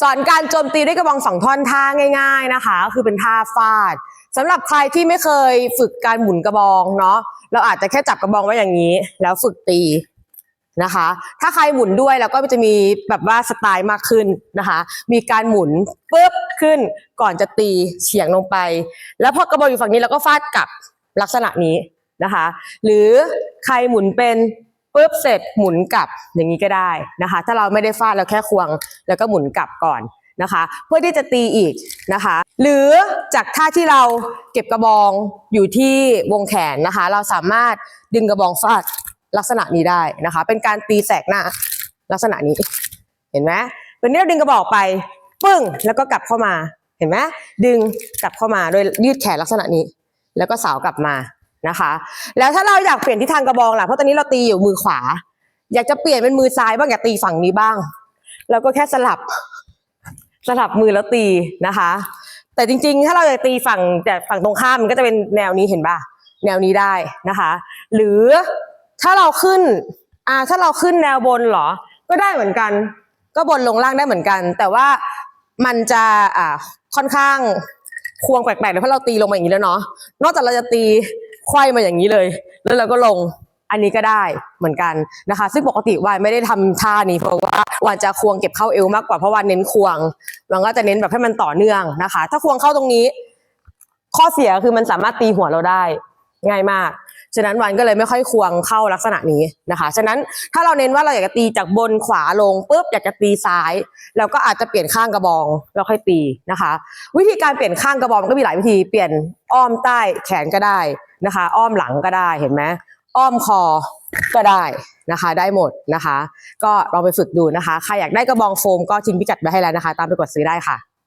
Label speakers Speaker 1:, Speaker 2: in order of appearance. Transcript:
Speaker 1: สอนการโจมตีด้วยกระบองสองท่อนท่าง่าย ๆนะคะ ก็คือเป็นท่าฟาดสำหรับใครที่ไม่เคยฝึกการหมุนกระบองเนาะเราอาจจะแค่จับกระบองไว้อย่างนี้ แล้วฝึกตีนะคะ ถ้าใครหมุนด้วยแล้วก็จะมีแบบว่าสไตล์มากขึ้นนะคะ มีการหมุนปุ๊บขึ้นก่อนจะตีเฉียงลงไป แล้วพอกระบองอยู่ฝั่งนี้เราก็ฟาดกลับลักษณะนี้นะคะ หรือใครหมุนเป็น ปุ๊บเสร็จหมุนกลับอย่างนี้ก็ได้นะคะ ถ้าเราไม่ได้ฟาดเราแค่ควง แล้วก็หมุนกลับก่อนนะคะ เพื่อที่จะตีอีกนะคะ หรือจากท่าที่เราเก็บกระบองอยู่ที่วงแขนนะคะ เราสามารถดึงกระบองฟาดลักษณะนี้ได้นะคะ เป็นการตีแสกหน้าลักษณะนี้ เห็นไหมตัวนี้เราดึงกระบอกไปปึ้งแล้วก็กลับเข้ามาเห็นไหมดึงกลับเข้ามาโดยยืดแขนลักษณะนี้ แล้วก็สาวกลับมา นะคะ แล้วถ้าเราอยากเปลี่ยนทิศทางกระบองล่ะเพราะตอนนี้เราตีอยู่มือขวา อยากจะเปลี่ยนเป็นมือซ้ายบ้างอยากตีฝั่งนี้บ้างเราก็แค่สลับสลับมือแล้วตีนะคะ แต่จริง ๆ ถ้าเราจะตีฝั่งแต่ฝั่งตรงข้ามมันก็จะเป็นแนวนี้เห็นป่ะแนวนี้ได้นะคะ หรือถ้าเราขึ้นอ่าถ้าเราขึ้นแนวบนเหรอ ก็ได้เหมือนกัน ก็บนลงล่างได้เหมือนกัน แต่ว่ามันจะอ่าค่อนข้างควงแปลกๆเลยเพราะเราตีลงมาอย่างนี้แล้วเนาะนอกจากเราจะตี ไขว้มาอย่างนี้เลย แล้วเราก็ลงอันนี้ก็ได้เหมือนกันนะคะ ซึ่งปกติวานไม่ได้ทำท่านี้เพราะว่าวานจะควงเก็บเข้าเอวมากกว่าเพราะวานเน้นควงมันก็จะเน้นแบบให้มันต่อเนื่องนะคะ ถ้าควงเข้าตรงนี้ ข้อเสียคือมันสามารถตีหัวเราได้ง่ายมาก ฉะนั้นวันก็เลยไม่ค่อยควงเข้าลักษณะนี้นะคะ ฉะนั้นถ้าเราเน้นว่าเราอยากจะตีจากบนขวาลงปุ๊บอยากจะตีซ้าย เราก็อาจจะเปลี่ยนข้างกระบองแล้วค่อยตีนะคะ วิธีการเปลี่ยนข้างกระบองมันก็มีหลายวิธีเปลี่ยนอ้อมใต้แขนก็ได้นะคะ อ้อมหลังก็ได้เห็นไหมอ้อมคอก็ได้นะคะ ได้หมดนะคะ ก็ลองไปฝึกดูนะคะใครอยากได้กระบองโฟมก็ทิ้งพิกัดไว้ให้แล้วนะคะ ตามไปกดซื้อได้ค่ะ